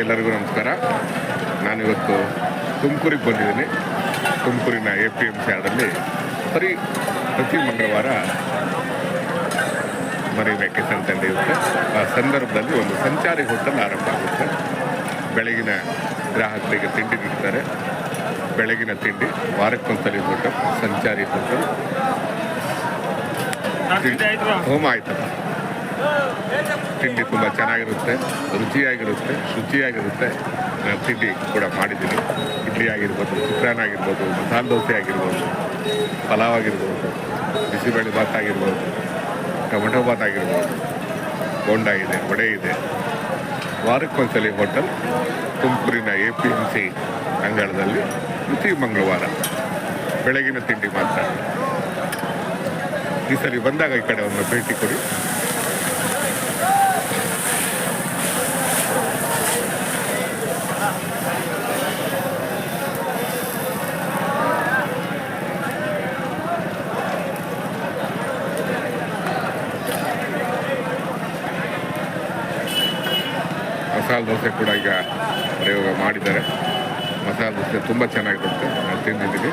ಎಲ್ಲರಿಗೂ ನಮಸ್ಕಾರ. ನಾನಿವತ್ತು ತುಮಕೂರಿಗೆ ಬಂದಿದ್ದೀನಿ. ತುಮಕೂರಿನ ಎ ಪಿ ಎಂ ಸಿ ಬರೀ ಪ್ರತಿ ಮಂಗಳವಾರ ಮರಿ ಮೇಕೆ ಇರುತ್ತೆ ಆ ಸಂದರ್ಭದಲ್ಲಿ ಒಂದು ಸಂಚಾರಿ ಹೋಟೆಲ್ ಆರಂಭ ಆಗುತ್ತೆ. ಬೆಳಗಿನ ಗ್ರಾಹಕರಿಗೆ ತಿಂಡಿ ನೀಡ್ತಾರೆ. ಬೆಳಗಿನ ತಿಂಡಿ ವಾರಕ್ಕೊಂದ್ಸಲಿ ಹೋಟೆಲ್ ಸಂಚಾರಿ ಹೋಟೆಲ್ ಹೋಮ ಆಯ್ತಲ್ಲ ತಿಂಡಿ ತುಂಬ ಚೆನ್ನಾಗಿರುತ್ತೆ, ರುಚಿಯಾಗಿರುತ್ತೆ, ಶುಚಿಯಾಗಿರುತ್ತೆ. ನಾನು ತಿಂಡಿ ಕೂಡ ಮಾಡಿದ್ದೀನಿ. ಇಡ್ಲಿ ಆಗಿರ್ಬೋದು, ಚಿತ್ರಾನ್ನ ಆಗಿರ್ಬೋದು, ಮಸಾಲೆ ದೋಸೆ ಆಗಿರ್ಬೋದು, ಪಲಾವ್ ಆಗಿರ್ಬೋದು, ಬಿಸಿಬೇಳೆ ಭಾತ್ ಆಗಿರ್ಬೋದು, ಟೊಮೆಟೊ ಭಾತ್ ಆಗಿರ್ಬೋದು, ಬೋಂಡ ಇದೆ, ವಡೆ ಇದೆ. ವಾರಕ್ಕೊಂದ್ಸಲಿ ಹೋಟೆಲ್, ತುಮಕೂರಿನ ಎ ಪಿ ಎಂ ಸಿ ಅಂಗಳದಲ್ಲಿ, ಪ್ರತಿ ಮಂಗಳವಾರ ಬೆಳಗಿನ ತಿಂಡಿ ಮಾತ್ರ. ಈ ಸರಿ ಬಂದಾಗ ಈ ಕಡೆ ಒಂದು ಭೇಟಿ ಕೊಡಿ. ಮಸಾಲೆ ದೋಸೆ ಕೂಡ ಈಗ ಪ್ರಯೋಗ ಮಾಡಿದ್ದಾರೆ. ಮಸಾಲೆ ದೋಸೆ ತುಂಬ ಚೆನ್ನಾಗಿರುತ್ತೆ. ನಾನು ತಿಂದಿದ್ದೀನಿ.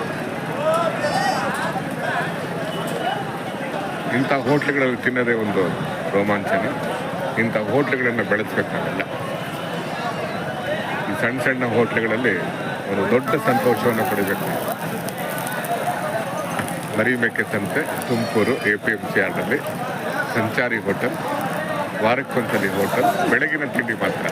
ಇಂಥ ಹೋಟ್ಲುಗಳಲ್ಲಿ ತಿನ್ನೋದೇ ಒಂದು ರೋಮಾಂಚನ. ಇಂಥ ಹೋಟ್ಲುಗಳನ್ನು ಬೆಳೆಸ್ಬೇಕು ನಾವೆಲ್ಲ ಈ ಸಣ್ಣ ಸಣ್ಣ ಹೋಟ್ಲುಗಳಲ್ಲಿ ಒಂದು ದೊಡ್ಡ ಸಂತೋಷವನ್ನು ಪಡಿಬೇಕು. ಮರಿ ಮರಿಮೇಕೆ ಸಂತೆ, Tumakuru A P M C ಆರ್ಡಲ್ಲಿ ಸಂಚಾರಿ ಹೋಟೆಲ್. ವಾರಕ್ಕೊಂದ್ಸಲಿ ಹೋಟೆಲ್ ಬೆಳಗಿನ ತಿಂಡಿ ಮಾತ್ರ.